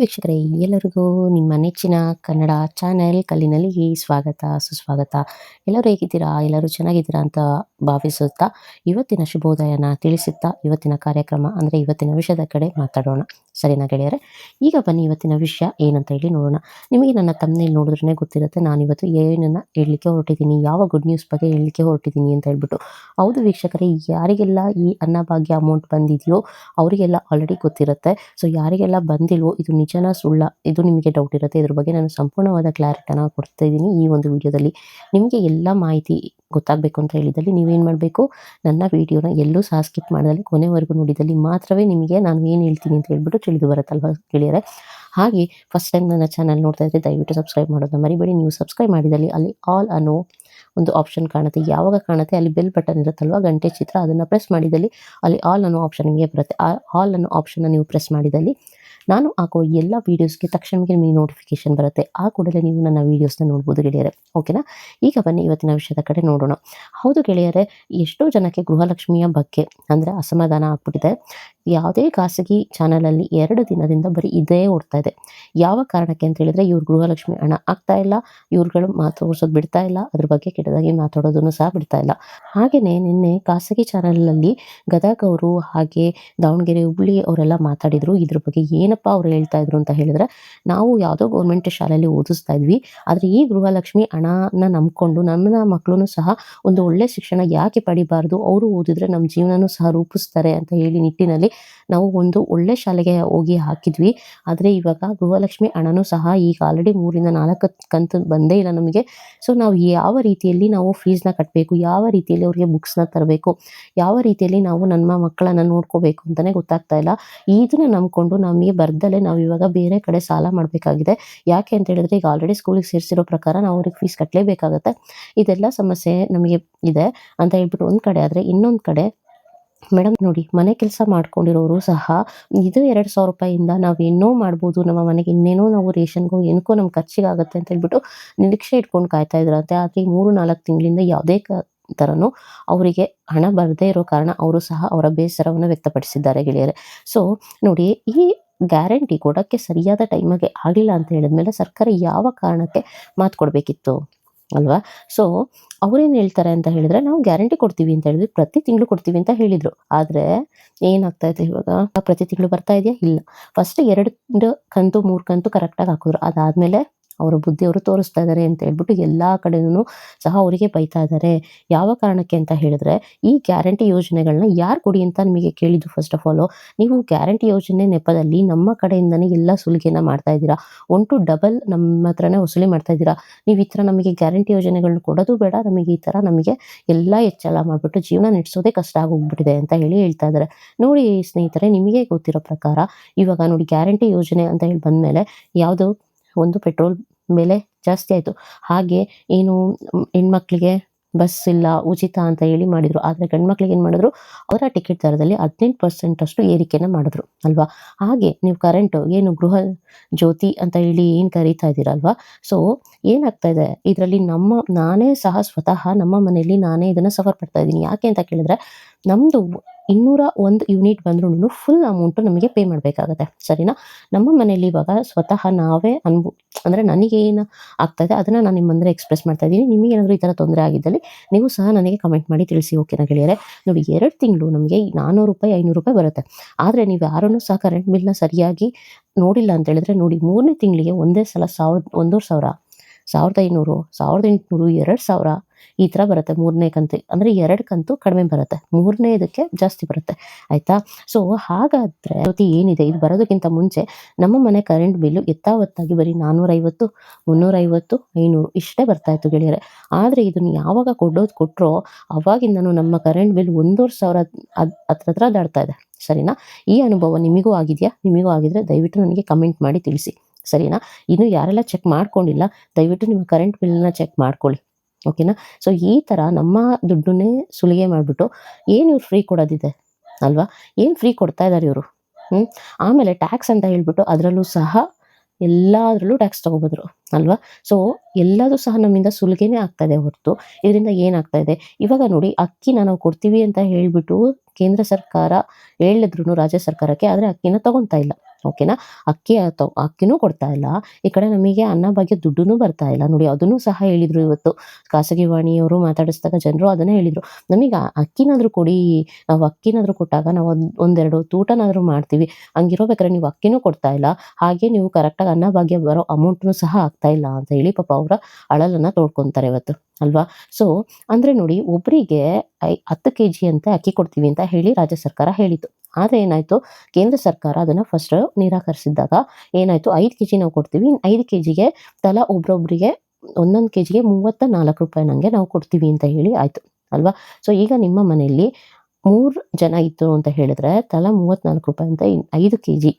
ವೀಕ್ಷಕರೇ, ಎಲ್ಲರಿಗೂ ನಿಮ್ಮ ನೆಚ್ಚಿನ ಕನ್ನಡ ಚಾನೆಲ್ ಕಲ್ಲಿನಲ್ಲಿ ಸ್ವಾಗತ, ಸುಸ್ವಾಗತ. ಎಲ್ಲರೂ ಹೇಗಿದ್ದೀರಾ? ಎಲ್ಲರೂ ಚೆನ್ನಾಗಿದ್ದೀರಾ ಅಂತ ಭಾವಿಸುತ್ತಾ, ಇವತ್ತಿನ ಶುಭೋದಯನ ತಿಳಿಸುತ್ತಾ, ಇವತ್ತಿನ ಕಾರ್ಯಕ್ರಮ ಅಂದರೆ ಇವತ್ತಿನ ವಿಷಯದ ಕಡೆ ಮಾತಾಡೋಣ. ಸರಿನಾ ಗೆಳೆಯರೆ? ಈಗ ಬನ್ನಿ ಇವತ್ತಿನ ವಿಷಯ ಏನಂತ ಹೇಳಿ ನೋಡೋಣ. ನಿಮಗೆ ನನ್ನ ತಮ್ಮನೇಲಿ ನೋಡಿದ್ರೆ ಗೊತ್ತಿರುತ್ತೆ ನಾನು ಇವತ್ತು ಏನನ್ನ ಹೇಳಲಿಕ್ಕೆ ಹೊರಟಿದ್ದೀನಿ, ಯಾವ ಗುಡ್ ನ್ಯೂಸ್ ಬಗ್ಗೆ ಹೇಳಲಿಕ್ಕೆ ಹೊರಟಿದ್ದೀನಿ ಅಂತ ಹೇಳ್ಬಿಟ್ಟು. ಹೌದು ವೀಕ್ಷಕರೇ, ಯಾರಿಗೆಲ್ಲ ಈ ಅನ್ನಭಾಗ್ಯ ಅಮೌಂಟ್ ಬಂದಿದೆಯೋ ಅವರಿಗೆಲ್ಲ ಆಲ್ರೆಡಿ ಗೊತ್ತಿರುತ್ತೆ. ಸೊ ಯಾರಿಗೆಲ್ಲ ಬಂದಿಲ್ವೋ, ಇದು ನಿಜನ ಸುಳ್ಳ, ಇದು ನಿಮಗೆ ಡೌಟ್ ಇರುತ್ತೆ. ಇದ್ರ ಬಗ್ಗೆ ನಾನು ಸಂಪೂರ್ಣವಾದ ಕ್ಲಾರಿಟಿನ ಕೊಡ್ತಾ ಇದ್ದೀನಿ ಈ ಒಂದು ವಿಡಿಯೋದಲ್ಲಿ. ನಿಮಗೆ ಎಲ್ಲ ಮಾಹಿತಿ ಗೊತ್ತಾಗಬೇಕು ಅಂತ ಹೇಳಿದಲ್ಲಿ ನೀವೇನು ಮಾಡಬೇಕು? ನನ್ನ ವಿಡಿಯೋನ ಎಲ್ಲೂ ಸಹ ಸ್ಕಿಪ್ ಮಾಡಿದಲ್ಲಿ ಕೊನೆವರೆಗೂ ನೋಡಿದಲ್ಲಿ ಮಾತ್ರವೇ ನಿಮಗೆ ನಾನು ಏನು ಹೇಳ್ತೀನಿ ಅಂತ ಹೇಳ್ಬಿಟ್ಟು ತಿಳಿದು ಬರುತ್ತಲ್ವ ಗೆಳೆಯರೆ? ಹಾಗೆ ಫಸ್ಟ್ ಟೈಮ್ ನನ್ನ ಚಾನಲ್ ನೋಡ್ತಾ ಇದ್ದರೆ ದಯವಿಟ್ಟು ಸಬ್ಸ್ಕ್ರೈಬ್ ಮಾಡೋದನ್ನ ಮರಿಬೇಡಿ. ನೀವು ಸಬ್ಸ್ಕ್ರೈಬ್ ಮಾಡಿದಲ್ಲಿ ಅಲ್ಲಿ ಆಲ್ ಅನ್ನೋ ಒಂದು ಆಪ್ಷನ್ ಕಾಣುತ್ತೆ. ಯಾವಾಗ ಕಾಣುತ್ತೆ? ಅಲ್ಲಿ ಬೆಲ್ ಬಟನ್ ಇರುತ್ತಲ್ವ? ಗಂಟೆ ಚಿತ್ರ ಅದನ್ನು ಪ್ರೆಸ್ ಮಾಡಿದಲ್ಲಿ ಅಲ್ಲಿ ಆಲ್ ಅನ್ನೋ ಆಪ್ಷನ್ ನಿಮಗೆ ಬರುತ್ತೆ. ಆ ಆಲ್ ಅನ್ನೋ ಆಪ್ಷನ್ನ ನೀವು ಪ್ರೆಸ್ ಮಾಡಿದಲ್ಲಿ ನಾನು ಹಾಕೋ ಎಲ್ಲ ವೀಡಿಯೋಸ್ಗೆ ತಕ್ಷಣಕ್ಕೆ ನಿಮಗೆ ನೋಟಿಫಿಕೇಶನ್ ಬರುತ್ತೆ. ಆ ಕೂಡಲೇ ನೀವು ನನ್ನ ವೀಡಿಯೋಸ್ನ ನೋಡ್ಬೋದು ಗೆಳೆಯರೆ. ಓಕೆನಾ ಈಗ ಬನ್ನಿ ಇವತ್ತಿನ ವಿಷಯದ ಕಡೆ ನೋಡೋಣ. ಹೌದು ಗೆಳೆಯರೆ, ಎಷ್ಟೋ ಜನಕ್ಕೆ ಗೃಹಲಕ್ಷ್ಮಿಯ ಬಗ್ಗೆ ಅಂದರೆ ಅಸಮಾಧಾನ ಆಗ್ಬಿಟ್ಟಿದೆ. ಯಾವುದೇ ಖಾಸಗಿ ಚಾನಲಲ್ಲಿ ಎರಡು ದಿನದಿಂದ ಬರೀ ಇದೇ ಓಡ್ತಾ ಇದೆ. ಯಾವ ಕಾರಣಕ್ಕೆ ಅಂತ ಹೇಳಿದ್ರೆ, ಇವ್ರು ಗೃಹಲಕ್ಷ್ಮಿ ಹಣ ಆಗ್ತಾ ಇಲ್ಲ, ಇವ್ರುಗಳು ಮಾತಾಡ್ಸೋದು ಬಿಡ್ತಾ ಇಲ್ಲ, ಅದ್ರ ಬಗ್ಗೆ ಕೆಟ್ಟದಾಗಿ ಮಾತಾಡೋದನ್ನು ಸಹ ಬಿಡ್ತಾ ಇಲ್ಲ. ಹಾಗೆಯೇ ನಿನ್ನೆ ಖಾಸಗಿ ಚಾನಲಲ್ಲಿ ಗದಗ ಅವರು ಹಾಗೆ ದಾವಣಗೆರೆ ಹುಬ್ಳಿ ಅವರೆಲ್ಲ ಮಾತಾಡಿದ್ರು. ಇದ್ರ ಬಗ್ಗೆ ಏನಪ್ಪ ಅವ್ರು ಹೇಳ್ತಾ ಇದ್ರು ಅಂತ ಹೇಳಿದ್ರೆ, ನಾವು ಯಾವುದೋ ಗೌರ್ಮೆಂಟ್ ಶಾಲೆಯಲ್ಲಿ ಓದಿಸ್ತಾ ಇದ್ವಿ. ಆದರೆ ಈ ಗೃಹಲಕ್ಷ್ಮಿ ಹಣನ ನಂಬಿಕೊಂಡು ನನ್ನ ಮಕ್ಕಳು ಸಹ ಒಂದು ಒಳ್ಳೆ ಶಿಕ್ಷಣ ಯಾಕೆ ಪಡಿಬಾರ್ದು? ಅವರು ಓದಿದ್ರೆ ನಮ್ಮ ಜೀವನನೂ ಸಹ ರೂಪಿಸ್ತಾರೆ ಅಂತ ಹೇಳಿ ನಿಟ್ಟಿನಲ್ಲಿ ನಾವು ಒಂದು ಒಳ್ಳೆ ಶಾಲೆಗೆ ಹೋಗಿ ಹಾಕಿದ್ವಿ. ಆದರೆ ಇವಾಗ ಗೃಹಲಕ್ಷ್ಮಿ ಹಣನೂ ಸಹ ಈಗ ಆಲ್ರೆಡಿ ಮೂರಿಂದ ನಾಲ್ಕು ಕಂತು ಬಂದೇ ಇಲ್ಲ ನಮಗೆ. ಸೊ ನಾವು ಯಾವ ರೀತಿಯಲ್ಲಿ ನಾವು ಫೀಸ್ನ ಕಟ್ಟಬೇಕು ಯಾವ ರೀತಿಯಲ್ಲಿ ಅವರಿಗೆ ಬುಕ್ಸ್ನ ತರಬೇಕು, ಯಾವ ರೀತಿಯಲ್ಲಿ ನಾವು ನಮ್ಮ ಮಕ್ಕಳನ್ನು ನೋಡ್ಕೋಬೇಕು ಅಂತಲೇ ಗೊತ್ತಾಗ್ತಾ ಇಲ್ಲ. ಇದನ್ನ ನಂಬ್ಕೊಂಡು ನಮಗೆ ಬರ್ದಲ್ಲೇ ನಾವು ಇವಾಗ ಬೇರೆ ಕಡೆ ಸಾಲ ಮಾಡಬೇಕಾಗಿದೆ. ಯಾಕೆ ಅಂತ ಹೇಳಿದ್ರೆ ಈಗ ಆಲ್ರೆಡಿ ಸ್ಕೂಲಿಗೆ ಸೇರಿಸಿರೋ ಪ್ರಕಾರ ನಾವು ಅವ್ರಿಗೆ ಫೀಸ್ ಕಟ್ಟಲೇಬೇಕಾಗತ್ತೆ ಇದೆಲ್ಲ ಸಮಸ್ಯೆ ನಮಗೆ ಇದೆ ಅಂತ ಹೇಳ್ಬಿಟ್ಟು ಒಂದು ಕಡೆ ಆದರೆ ಇನ್ನೊಂದು ಕಡೆ ಮೇಡಮ್, ನೋಡಿ, ಮನೆ ಕೆಲಸ ಮಾಡ್ಕೊಂಡಿರೋರು ಸಹ ಇದು ಎರಡು ಸಾವಿರ ರೂಪಾಯಿಯಿಂದ ನಾವು ಏನೋ ಮಾಡ್ಬೋದು, ನಮ್ಮ ಮನೆಗೆ ಇನ್ನೇನೋ ನಾವು ರೇಷನ್ಗೋ, ಏನಕ್ಕೋ ನಮ್ಮ ಖರ್ಚಿಗಾಗುತ್ತೆ ಅಂತ ಹೇಳ್ಬಿಟ್ಟು ನಿರೀಕ್ಷೆ ಇಟ್ಕೊಂಡು ಕಾಯ್ತಾ ಇದ್ರಂತೆ. ಆದರೆ ಮೂರು ನಾಲ್ಕು ತಿಂಗಳಿಂದ ಯಾವುದೇ ಕ ಥರನೂ ಅವರಿಗೆ ಹಣ ಬರದೇ ಇರೋ ಕಾರಣ ಅವರು ಸಹ ಅವರ ಬೇಸರವನ್ನು ವ್ಯಕ್ತಪಡಿಸಿದ್ದಾರೆ ಗೆಳೆಯರೆ. ಸೊ ನೋಡಿ, ಈ ಗ್ಯಾರಂಟಿ ಕೊಡೋಕ್ಕೆ ಸರಿಯಾದ ಟೈಮಿಗೆ ಆಗಿಲ್ಲ ಅಂತ ಹೇಳಿದ್ಮೇಲೆ ಸರ್ಕಾರ ಯಾವ ಕಾರಣಕ್ಕೆ ಮಾತು ಕೊಡಬೇಕಿತ್ತು ಅಲ್ವಾ? ಸೊ ಅವ್ರೇನು ಹೇಳ್ತಾರೆ ಅಂತ ಹೇಳಿದ್ರೆ, ನಾವು ಗ್ಯಾರಂಟಿ ಕೊಡ್ತೀವಿ ಅಂತ ಹೇಳಿದ್ರು, ಪ್ರತಿ ತಿಂಗಳು ಕೊಡ್ತೀವಿ ಅಂತ ಹೇಳಿದರು. ಆದರೆ, ಏನಾಗ್ತಾ ಇದೆ ಇವಾಗ? ಪ್ರತಿ ತಿಂಗಳು ಬರ್ತಾ ಇದೆಯಾ? ಇಲ್ಲ. ಫಸ್ಟ್ ಎರಡು ಕಂತು, ಮೂರು ಕಂತು ಕರೆಕ್ಟಾಗಿ ಹಾಕಿದ್ರು. ಅದಾದಮೇಲೆ ಅವರ ಬುದ್ಧಿಯವರು ತೋರಿಸ್ತಾ ಇದ್ದಾರೆ ಅಂತ ಹೇಳ್ಬಿಟ್ಟು ಎಲ್ಲ ಕಡೆನೂ ಸಹ ಅವರಿಗೆ ಬೈತಾ ಇದ್ದಾರೆ ಯಾವ ಕಾರಣಕ್ಕೆ ಅಂತ ಹೇಳಿದ್ರೆ, ಈ ಗ್ಯಾರಂಟಿ ಯೋಜನೆಗಳನ್ನ ಯಾರು ಕೊಡಿ ಅಂತ ನಿಮಗೆ ಕೇಳಿದ್ದು ಫಸ್ಟ್ ಆಫ್ ಆಲ್ ನೀವು ಗ್ಯಾರಂಟಿ ಯೋಜನೆ ನೆಪದಲ್ಲಿ ನಮ್ಮ ಕಡೆಯಿಂದನೇ ಎಲ್ಲ ಸುಲಿಗೆನ ಮಾಡ್ತಾ ಇದ್ದೀರಾ? ಒನ್ ಟು ಡಬಲ್ ನಮ್ಮ ಹತ್ರನೇ ವಸೂಲಿ ಮಾಡ್ತಾ ಇದ್ದೀರಾ? ನೀವು ಈ ಥರ ನಮಗೆ ಗ್ಯಾರಂಟಿ ಯೋಜನೆಗಳನ್ನ ಕೊಡೋದು ಬೇಡ, ನಮಗೆ ಈ ಥರ ನಮಗೆ ಎಲ್ಲ ಹೆಚ್ಚಳ ಮಾಡಿಬಿಟ್ಟು ಜೀವನ ನಡೆಸೋದೇ ಕಷ್ಟ ಆಗೋಗ್ಬಿಟ್ಟಿದೆ ಅಂತ ಹೇಳಿ ಹೇಳ್ತಾ ಇದ್ದಾರೆ ನೋಡಿ ಸ್ನೇಹಿತರೆ, ನಿಮಗೆ ಗೊತ್ತಿರೋ ಪ್ರಕಾರ ಇವಾಗ ನೋಡಿ ಗ್ಯಾರಂಟಿ ಯೋಜನೆ ಅಂತ ಹೇಳಿ ಬಂದಮೇಲೆ ಯಾವುದು ಒಂದು ಪೆಟ್ರೋಲ್ ಬೆಲೆ ಜಾಸ್ತಿ ಆಯಿತು. ಹಾಗೆ ಏನು ಹೆಣ್ಮಕ್ಳಿಗೆ ಬಸ್ ಇಲ್ಲ, ಉಚಿತ ಅಂತ ಹೇಳಿ ಮಾಡಿದರು. ಆದರೆ ಗಂಡು ಮಕ್ಳಿಗೆ ಏನು ಮಾಡಿದ್ರು? ಅವರ ಟಿಕೆಟ್ ದರದಲ್ಲಿ ಹದಿನೆಂಟು ಪರ್ಸೆಂಟ್ ಅಷ್ಟು ಏರಿಕೆನ ಮಾಡಿದ್ರು, ಅಲ್ವಾ? ಹಾಗೆ ನೀವು ಕರೆಂಟು ಏನು ಗೃಹ ಜ್ಯೋತಿ ಅಂತ ಹೇಳಿ ಏನು ಕರೀತಾ ಇದ್ದೀರಲ್ವಾ ಸೊ ಏನಾಗ್ತಾ ಇದೆ? ಇದರಲ್ಲಿ ನಮ್ಮ, ನಾನೇ ಸಹ ಸ್ವತಃ ನಮ್ಮ ಮನೆಯಲ್ಲಿ ನಾನೇ ಇದನ್ನು ಸಫರ್ ಪಡ್ತಾ ಇದ್ದೀನಿ. ಯಾಕೆ ಅಂತ ಕೇಳಿದ್ರೆ ನಮ್ಮದು ಇನ್ನೂರ ಒಂದು ಯೂನಿಟ್ ಬಂದ್ರೂ ಫುಲ್ ಅಮೌಂಟು ನಮಗೆ ಪೇ ಮಾಡಬೇಕಾಗತ್ತೆ, ಸರಿನಾ? ನಮ್ಮ ಮನೆಯಲ್ಲಿ ಇವಾಗ ಸ್ವತಃ ನಾವೇ ಅನ್ಬು, ಅಂದರೆ ನನಗೆ ಏನು ಆಗ್ತಾಯಿದೆ ಅದನ್ನು ನಾನು ನಿಮ್ಮ ಮುಂದೆ ಎಕ್ಸ್ಪ್ರೆಸ್ ಮಾಡ್ತಾ ಇದ್ದೀನಿ. ನಿಮಗೆ ಏನಾದರೂ ಈ ಥರ ತೊಂದರೆ ಆಗಿದ್ದಲ್ಲಿ ನೀವು ಸಹ ನನಗೆ ಕಮೆಂಟ್ ಮಾಡಿ ತಿಳಿಸಿ ಓಕೆನಾ ಗೆಳೆಯರೆ? ನೋಡಿ, ಎರಡು ತಿಂಗಳು ನಮಗೆ ನಾನ್ನೂರು ರೂಪಾಯಿ, ಐನೂರು ರೂಪಾಯಿ ಬರುತ್ತೆ. ಆದರೆ ನೀವು ಯಾರನ್ನೂ ಸಹ ಕರೆಂಟ್ ಬಿಲ್ನ ಸರಿಯಾಗಿ ನೋಡಿಲ್ಲ ಅಂತ ಹೇಳಿದ್ರೆ ನೋಡಿ, ಮೂರನೇ ತಿಂಗಳಿಗೆ ಒಂದೇ ಸಲ ಸಾವಿರದ ಒಂದೂವರೆ ಸಾವಿರ ಸಾವಿರದ ಐನೂರು, ಸಾವಿರದ ಎಂಟುನೂರು, ಎರಡು ಸಾವಿರ ಈ ಥರ ಬರುತ್ತೆ ಮೂರನೇ ಕಂತು. ಅಂದರೆ ಎರಡು ಕಂತು ಕಡಿಮೆ ಬರುತ್ತೆ. ಮೂರನೇ ಇದಕ್ಕೆ ಜಾಸ್ತಿ ಬರುತ್ತೆ. ಆಯಿತಾ? ಸೊ ಹಾಗಾದರೆ ಜೊತೆ ಏನಿದೆ, ಇದು ಬರೋದಕ್ಕಿಂತ ಮುಂಚೆ ನಮ್ಮ ಮನೆ ಕರೆಂಟ್ ಬಿಲ್ಲು ಎತ್ತಾವತ್ತಾಗಿ ಬರೀ ನಾನ್ನೂರೈವತ್ತು ಮುನ್ನೂರೈವತ್ತು, ಐನೂರು ಇಷ್ಟೇ ಬರ್ತಾ ಇತ್ತು ಗೆಳೆಯರೆ. ಆದರೆ ಇದನ್ನು ಯಾವಾಗ ಕೊಡೋದು ಕೊಟ್ಟರೋ ಅವಾಗಿಂದನೂ ನಮ್ಮ ಕರೆಂಟ್ ಬಿಲ್ ಒಂದೂವರೆ ಸಾವಿರ ಹತ್ರ ಹತ್ರ ದಾಡ್ತಾ ಇದೆ. ಸರಿನಾ? ಈ ಅನುಭವ ನಿಮಗೂ ಆಗಿದೆಯಾ? ನಿಮಗೂ ಆಗಿದ್ರೆ ದಯವಿಟ್ಟು ನನಗೆ ಕಮೆಂಟ್ ಮಾಡಿ ತಿಳಿಸಿ. ಸರಿನಾ? ಇನ್ನು ಯಾರೆಲ್ಲ ಚೆಕ್ ಮಾಡ್ಕೊಂಡಿಲ್ಲ, ದಯವಿಟ್ಟು ನಿಮ್ಮ ಕರೆಂಟ್ ಬಿಲ್ನ ಚೆಕ್ ಮಾಡ್ಕೊಳ್ಳಿ ಓಕೆನಾ ಸೊ ಈ ಥರ ನಮ್ಮ ದುಡ್ಡನ್ನೇ ಸುಲಿಗೆ ಮಾಡಿಬಿಟ್ಟು ಏನು ಇವ್ರು ಫ್ರೀ ಕೊಡೋದಿದೆ, ಅಲ್ವಾ? ಏನು ಫ್ರೀ ಕೊಡ್ತಾ ಇದ್ದಾರೆ ಇವರು ಹ್ಞೂ ಆಮೇಲೆ ಟ್ಯಾಕ್ಸ್ ಅಂತ ಹೇಳ್ಬಿಟ್ಟು ಅದರಲ್ಲೂ ಸಹ ಎಲ್ಲದರಲ್ಲೂ ಟ್ಯಾಕ್ಸ್ ತೊಗೋಬೋದ್ರು, ಅಲ್ವಾ? ಸೊ ಎಲ್ಲದೂ ಸಹ ನಮ್ಮಿಂದ ಸುಲಿಗೆನೇ ಆಗ್ತಾಯಿದೆ ಹೊರತು. ಇದರಿಂದ ಏನಾಗ್ತಾ ಇದೆ? ಇವಾಗ ನೋಡಿ, ಅಕ್ಕಿನ ನಾವು ಕೊಡ್ತೀವಿ ಅಂತ ಹೇಳಿಬಿಟ್ಟು ಕೇಂದ್ರ ಸರ್ಕಾರ ಹೇಳಿದ್ರು ರಾಜ್ಯ ಸರ್ಕಾರಕ್ಕೆ, ಆದರೆ ಅಕ್ಕಿನ ತಗೊತಾ ಇಲ್ಲ. ಓಕೆನಾ? ಅಕ್ಕಿ ಅಕ್ಕಿನೂ ಕೊಡ್ತಾ ಇಲ್ಲ. ಈ ಕಡೆ ನಮಗೆ ಅನ್ನ ಬಗ್ಗೆ ದುಡ್ಡು ಬರ್ತಾ ಇಲ್ಲ. ನೋಡಿ, ಅದನ್ನು ಸಹ ಹೇಳಿದ್ರು ಇವತ್ತು. ಖಾಸಗಿ ವಾಣಿಯವರು ಮಾತಾಡಿಸಿದಾಗ ಜನರು ಅದನ್ನೇ ಹೇಳಿದ್ರು. ನಮಗೆ ಅಕ್ಕಿನಾದರೂ ಕೊಡಿ. ನಾವು ಅಕ್ಕಿನಾದರೂ ಕೊಟ್ಟಾಗ ನಾವು ಒಂದು, ಒಂದೆರಡು ತೂಟನಾದ್ರೂ ಮಾಡ್ತೀವಿ. ಹಂಗಿರೋಬೇಕಾದ್ರೆ ನೀವು ಅಕ್ಕಿನೂ ಕೊಡ್ತಾ ಇಲ್ಲ. ಹಾಗೆ ನೀವು ಕರೆಕ್ಟಾಗಿ ಅನ್ನ ಭಾಗ್ಯ ಬರೋ ಅಮೌಂಟ್ನು ಸಹ ಆಗ್ತಾ ಇಲ್ಲ ಅಂತ ಹೇಳಿ ಪಾಪ ಅವರ ಅಳಲನ್ನ ತೋಡ್ಕೊತಾರೆ ಇವತ್ತು. ಅಲ್ವಾ? ಸೊ ಅಂದ್ರೆ ನೋಡಿ ಒಬ್ಬರಿಗೆ ಐ, ಹತ್ತು ಕೆ ಜಿ ಅಂತ ಅಕ್ಕಿ ಕೊಡ್ತೀವಿ ಅಂತ ಹೇಳಿ ರಾಜ್ಯ ಸರ್ಕಾರ ಹೇಳಿತು ಆದರೆ ಏನಾಯಿತು? ಕೇಂದ್ರ ಸರ್ಕಾರ ಅದನ್ನು ಫಸ್ಟ್ ನಿರಾಕರಿಸಿದ್ದಾಗ ಏನಾಯಿತು? ಐದು ಕೆ ಜಿ ನಾವು ಕೊಡ್ತೀವಿ. ಐದು ಕೆ ಜಿಗೆ ತಲಾ ಒಬ್ರೊಬ್ರಿಗೆ ಒಂದೊಂದು ಕೆ ಜಿಗೆ ಮೂವತ್ತ ನಾಲ್ಕು ರೂಪಾಯಿ ನನಗೆ ನಾವು ಕೊಡ್ತೀವಿ ಅಂತ ಹೇಳಿ ಆಯಿತು, ಅಲ್ವಾ? ಸೊ ಈಗ ನಿಮ್ಮ ಮನೆಯಲ್ಲಿ ಮೂರು ಜನ ಇತ್ತು ಅಂತ ಹೇಳಿದ್ರೆ ತಲಾ ಮೂವತ್ತ್ನಾಲ್ಕು ರೂಪಾಯಿ ಅಂತ ಐದು ಕೆ ಜಿ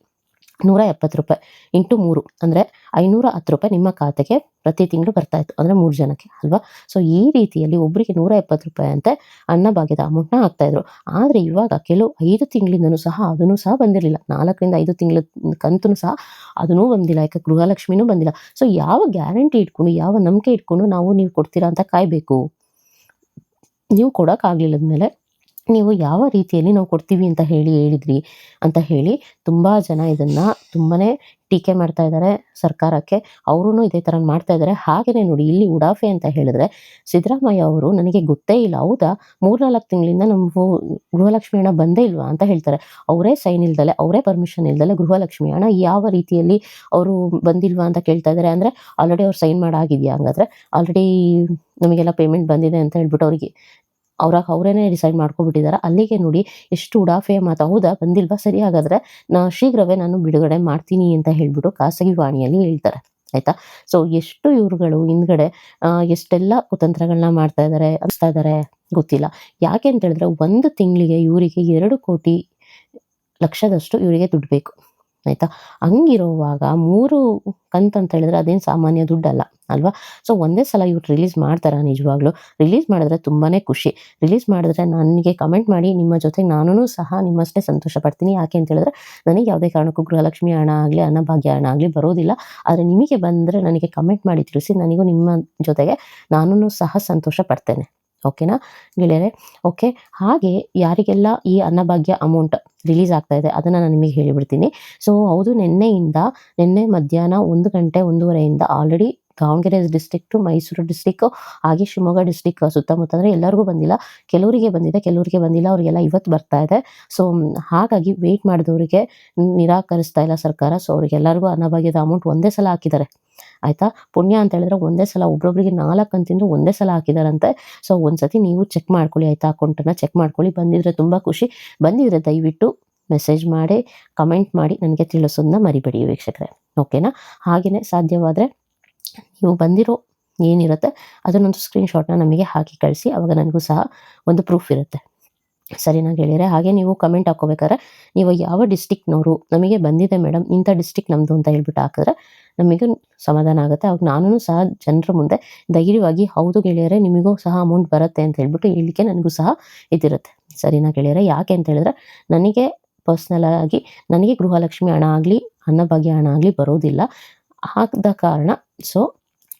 ನೂರ ಎಪ್ಪತ್ತು ರೂಪಾಯಿ ಇಂಟು ಮೂರು, ಅಂದರೆ ಐನೂರ ಹತ್ತು ರೂಪಾಯಿ ನಿಮ್ಮ ಖಾತೆಗೆ ಪ್ರತಿ ತಿಂಗಳು ಬರ್ತಾ ಇತ್ತು, ಅಂದರೆ ಮೂರು ಜನಕ್ಕೆ, ಅಲ್ವಾ? ಸೊ ಈ ರೀತಿಯಲ್ಲಿ ಒಬ್ಬರಿಗೆ ನೂರ ಎಪ್ಪತ್ತು ರೂಪಾಯಿ ಅಂತೆ ಅನ್ನಭಾಗ್ಯದ ಅಮೌಂಟ್ನ ಹಾಕ್ತಾಯಿದ್ರು ಆದರೆ ಇವಾಗ ಕೆಲವು ಐದು ತಿಂಗಳಿಂದನೂ ಸಹ ಅದನ್ನು ಸಹ ಬಂದಿರಲಿಲ್ಲ. ನಾಲ್ಕರಿಂದ ಐದು ತಿಂಗಳ ಕಂತು ಸಹ ಅದನ್ನೂ ಬಂದಿಲ್ಲ, ಯಾಕೆ ಗೃಹಲಕ್ಷ್ಮಿನೂ ಬಂದಿಲ್ಲ. ಸೊ ಯಾವ ಗ್ಯಾರಂಟಿ ಇಟ್ಕೊಂಡು, ಯಾವ ನಂಬಿಕೆ ಇಟ್ಕೊಂಡು ನಾವು ನೀವು ಕೊಡ್ತೀರಾ ಅಂತ ಕಾಯಬೇಕು. ನೀವು ಕೊಡೋಕ್ಕಾಗಲಿಲ್ಲದ ಮೇಲೆ ನೀವು ಯಾವ ರೀತಿಯಲ್ಲಿ ನಾವು ಕೊಡ್ತೀವಿ ಅಂತ ಹೇಳಿ ಹೇಳಿದ್ರಿ ಅಂತ ಹೇಳಿ ತುಂಬ ಜನ ಇದನ್ನು ತುಂಬಾ ಟೀಕೆ ಮಾಡ್ತಾ ಇದ್ದಾರೆ ಸರ್ಕಾರಕ್ಕೆ. ಅವರೂ ಇದೇ ಥರ ಮಾಡ್ತಾ ಇದ್ದಾರೆ ಹಾಗೆಯೇ ನೋಡಿ, ಇಲ್ಲಿ ಉಡಾಫೆ ಅಂತ ಹೇಳಿದ್ರೆ ಸಿದ್ದರಾಮಯ್ಯ ಅವರು ನನಗೆ ಗೊತ್ತೇ ಇಲ್ಲ, ಹೌದಾ? ಮೂರ್ನಾಲ್ಕು ತಿಂಗಳಿಂದ ನಮಗೂ ಗೃಹಲಕ್ಷ್ಮಿ ಹಣ ಬಂದೇ ಇಲ್ವಾ ಅಂತ ಹೇಳ್ತಾರೆ. ಅವರೇ ಸೈನ್ ಇಲ್ದಲೆ, ಅವರೇ ಪರ್ಮಿಷನ್ ಇಲ್ದಲೆ ಗೃಹಲಕ್ಷ್ಮಿ ಹಣ ಯಾವ ರೀತಿಯಲ್ಲಿ ಅವರು ಬಂದಿಲ್ವಾ ಅಂತ ಕೇಳ್ತಾ ಇದ್ದಾರೆ ಅಂದರೆ ಆಲ್ರೆಡಿ ಅವ್ರು ಸೈನ್ ಮಾಡಾಗಿದೆಯಾ ಹಂಗಾದ್ರೆ? ಆಲ್ರೆಡಿ ನಮಗೆಲ್ಲ ಪೇಮೆಂಟ್ ಬಂದಿದೆ ಅಂತ ಹೇಳ್ಬಿಟ್ಟು ಅವರಿಗೆ ಅವ್ರಾಗ ಅವರೇನೆ ಡಿಸೈಡ್ ಮಾಡ್ಕೊಬಿಟ್ಟಿದ್ದಾರೆ ಅಲ್ಲಿಗೆ ನೋಡಿ ಎಷ್ಟು ಉಡಾಫೆ ಮಾತು. ಹೌದಾ? ಬಂದಿಲ್ವಾ? ಸರಿ, ಹಾಗಾದ್ರೆ ನಾ ಶೀಘ್ರವೇ ನಾನು ಬಿಡುಗಡೆ ಮಾಡ್ತೀನಿ ಅಂತ ಹೇಳ್ಬಿಟ್ಟು ಖಾಸಗಿ ವಾಣಿಯಲ್ಲಿ ಹೇಳ್ತಾರೆ. ಆಯ್ತಾ? ಸೊ ಎಷ್ಟು ಇವ್ರುಗಳು ಹಿಂದ್ಗಡೆ ಎಷ್ಟೆಲ್ಲ ಕುತಂತ್ರಗಳನ್ನ ಮಾಡ್ತಾ ಇದ್ದಾರೆ ಅನಿಸ್ತಾ ಇದ್ದಾರೆ ಗೊತ್ತಿಲ್ಲ. ಯಾಕೆ ಅಂತ ಹೇಳಿದ್ರೆ ಒಂದು ತಿಂಗಳಿಗೆ ಇವರಿಗೆ ಎರಡು ಕೋಟಿ ಲಕ್ಷದಷ್ಟು ಇವರಿಗೆ ದುಡ್ಡು ಬೇಕು. ಆಯ್ತಾ? ಹಂಗಿರುವಾಗ ಮೂರು ಕಂತು ಅಂತ ಹೇಳಿದ್ರೆ ಅದೇನು ಸಾಮಾನ್ಯ ದುಡ್ಡಲ್ಲ, ಅಲ್ವಾ? ಸೊ ಒಂದೇ ಸಲ ಇವ್ರು ರಿಲೀಸ್ ಮಾಡ್ತಾರಾ ನಿಜವಾಗ್ಲೂ? ರಿಲೀಸ್ ಮಾಡಿದ್ರೆ ತುಂಬಾ ಖುಷಿ. ರಿಲೀಸ್ ಮಾಡಿದ್ರೆ ನನಗೆ ಕಮೆಂಟ್ ಮಾಡಿ, ನಿಮ್ಮ ಜೊತೆಗೆ ನಾನು ಸಹ ನಿಮ್ಮಷ್ಟೇ ಸಂತೋಷ ಪಡ್ತೀನಿ. ಯಾಕೆ ಅಂತ ಹೇಳಿದ್ರೆ, ನನಗೆ ಯಾವುದೇ ಕಾರಣಕ್ಕೂ ಗೃಹಲಕ್ಷ್ಮಿ ಹಣ ಆಗಲಿ, ಅನ್ನಭಾಗ್ಯ ಹಣ ಆಗಲಿ ಬರೋದಿಲ್ಲ. ಆದರೆ ನಿಮಗೆ ಬಂದರೆ ನನಗೆ ಕಮೆಂಟ್ ಮಾಡಿ ತಿಳಿಸಿ, ನನಗೂ ನಿಮ್ಮ ಜೊತೆಗೆ ನಾನು ಸಹ ಸಂತೋಷ ಪಡ್ತೇನೆ. ಓಕೆನಾ ಗೆಳೆಯರೆ ಓಕೆ ಹಾಗೆ ಯಾರಿಗೆಲ್ಲ ಈ ಅನ್ನಭಾಗ್ಯ ಅಮೌಂಟ್ ರಿಲೀಸ್ ಆಗ್ತಾ ಇದೆ, ಅದನ್ನು ನಾನು ನಿಮಗೆ ಹೇಳಿಬಿಡ್ತೀನಿ. ಸೊ ಹೌದು, ನಿನ್ನೆಯಿಂದ, ನಿನ್ನೆ ಮಧ್ಯಾಹ್ನ ಒಂದು ಗಂಟೆ ಒಂದೂವರೆಯಿಂದ already Davanagere district Mysuru district ಹಾಗೆ ಶಿವಮೊಗ್ಗ ಡಿಸ್ಟಿಕ್ ಸುತ್ತಮುತ್ತ ಅಂದರೆ ಎಲ್ಲರಿಗೂ ಬಂದಿಲ್ಲ. ಕೆಲವರಿಗೆ ಬಂದಿದೆ, ಕೆಲವರಿಗೆ ಬಂದಿಲ್ಲ, ಅವರಿಗೆಲ್ಲ ಇವತ್ತು ಬರ್ತಾ ಇದೆ. ಸೊ ಹಾಗಾಗಿ ವೆಯ್ಟ್ ಮಾಡಿದವರಿಗೆ ನಿರಾಕರಿಸ್ತಾ ಇಲ್ಲ ಸರ್ಕಾರ. ಸೊ ಅವರಿಗೆಲ್ಲರಿಗೂ ಅನ್ನಭಾಗ್ಯದ ಅಮೌಂಟ್ ಒಂದೇ ಸಲ ಹಾಕಿದ್ದಾರೆ. ಆಯಿತಾ? ಪುಣ್ಯ ಅಂತ ಹೇಳಿದ್ರೆ ಒಂದೇ ಸಲ ಒಬ್ಬೊಬ್ಬರಿಗೆ ನಾಲ್ಕು ಅಂತಿಂದು ಒಂದೇ ಸಲ ಹಾಕಿದಾರಂತೆ. ಸೊ ಒಂದ್ಸತಿ ನೀವು ಚೆಕ್ ಮಾಡ್ಕೊಳ್ಳಿ ಆಯಿತಾ ಅಕೌಂಟನ್ನು ಚೆಕ್ ಮಾಡ್ಕೊಳ್ಳಿ. ಬಂದಿದ್ರೆ ತುಂಬ ಖುಷಿ. ಬಂದಿದ್ರೆ ದಯವಿಟ್ಟು ಮೆಸೇಜ್ ಮಾಡಿ ಕಮೆಂಟ್ ಮಾಡಿ, ನನಗೆ ತಿಳಿಸೋದನ್ನ ಮರಿಬೇಡಿ ವೀಕ್ಷಕರೇ. ಓಕೆನಾ ಹಾಗೆಯೇ ಸಾಧ್ಯವಾದರೆ ನೀವು ಬಂದಿರೋ ಏನಿರುತ್ತೆ, ಅದನ್ನೊಂದು ಸ್ಕ್ರೀನ್ಶಾಟ್ನ ನಮಗೆ ಹಾಕಿ ಕಳಿಸಿ, ಅವಾಗ ನನಗೂ ಸಹ ಒಂದು ಪ್ರೂಫ್ ಇರುತ್ತೆ. ಸರಿನಾ ಹೇಳಿದರೆ, ಹಾಗೆ ನೀವು ಕಮೆಂಟ್ ಹಾಕೋಬೇಕಾದ್ರೆ ನೀವು ಯಾವ ಡಿಸ್ಟಿಕ್ನವರು ನಮಗೆ ಬಂದಿದೆ ಮೇಡಮ್ ಇಂಥ ಡಿಸ್ಟಿಕ್ ನಮ್ಮದು ಅಂತ ಹೇಳ್ಬಿಟ್ಟು ಹಾಕಿದ್ರೆ ನಮಗೂ ಸಮಾಧಾನ ಆಗುತ್ತೆ. ಅವಾಗ ನಾನು ಸಹ ಜನರ ಮುಂದೆ ಧೈರ್ಯವಾಗಿ, ಹೌದು ಗೆಳೆಯರೆ, ನಿಮಗೂ ಸಹ ಅಮೌಂಟ್ ಬರುತ್ತೆ ಅಂತ ಹೇಳ್ಬಿಟ್ಟು ಹೇಳಲಿಕ್ಕೆ ನನಗೂ ಸಹ ಇದಿರುತ್ತೆ. ಸರಿನಾ ಗೆಳೆಯರೆ, ಯಾಕೆ ಅಂತ ಹೇಳಿದ್ರೆ, ನನಗೆ ಪರ್ಸ್ನಲ್ ಆಗಿ, ನನಗೆ ಗೃಹಲಕ್ಷ್ಮಿ ಹಣ ಆಗಲಿ, ಅನ್ನಭಾಗ್ಯ ಹಣ ಆಗಲಿ ಬರೋದಿಲ್ಲ. ಆದ ಕಾರಣ ಸೊ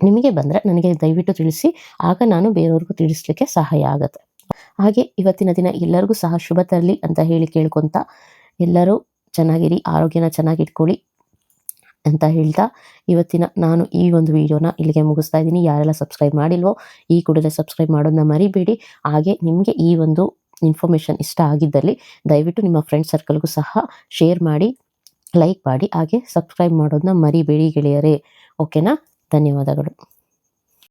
ನಿಮಗೆ ಬಂದರೆ ನನಗೆ ದಯವಿಟ್ಟು ತಿಳಿಸಿ, ಆಗ ನಾನು ಬೇರೆಯವ್ರಿಗೂ ತಿಳಿಸ್ಲಿಕ್ಕೆ ಸಹಾಯ ಆಗುತ್ತೆ. ಹಾಗೆ ಇವತ್ತಿನ ದಿನ ಎಲ್ಲರಿಗೂ ಸಹ ಶುಭ ತರಲಿ ಅಂತ ಹೇಳಿ ಕೇಳ್ಕೊತ ಎಲ್ಲರೂ ಚೆನ್ನಾಗಿರಿ, ಆರೋಗ್ಯನ ಚೆನ್ನಾಗಿ ಇಟ್ಕೊಳ್ಳಿ ಅಂತ ಹೇಳ್ತಾ ಇವತ್ತಿನ ನಾನು ಈ ಒಂದು ವಿಡಿಯೋನ ಇಲ್ಲಿಗೆ ಮುಗಿಸ್ತಾ ಇದ್ದೀನಿ. ಯಾರೆಲ್ಲ ಸಬ್ಸ್ಕ್ರೈಬ್ ಮಾಡಿಲ್ವೋ ಈ ಕೂಡಲೇ ಸಬ್ಸ್ಕ್ರೈಬ್ ಮಾಡೋದನ್ನ ಮರಿಬೇಡಿ. ಹಾಗೆ ನಿಮಗೆ ಈ ಒಂದು ಇನ್ಫಾರ್ಮೇಷನ್ ಇಷ್ಟ ಆಗಿದ್ದಲ್ಲಿ ದಯವಿಟ್ಟು ನಿಮ್ಮ ಫ್ರೆಂಡ್ ಸರ್ಕಲ್ಗೂ ಸಹ ಶೇರ್ ಮಾಡಿ. ಲೈಕ್ ಮಾಡಿ ಹಾಗೆ ಸಬ್ಸ್ಕ್ರೈಬ್ ಮಾಡೋದನ್ನ ಮರಿಬೇಡಿ ಗೆಳೆಯರೇ. ಓಕೆನಾ ಧನ್ಯವಾದಗಳು.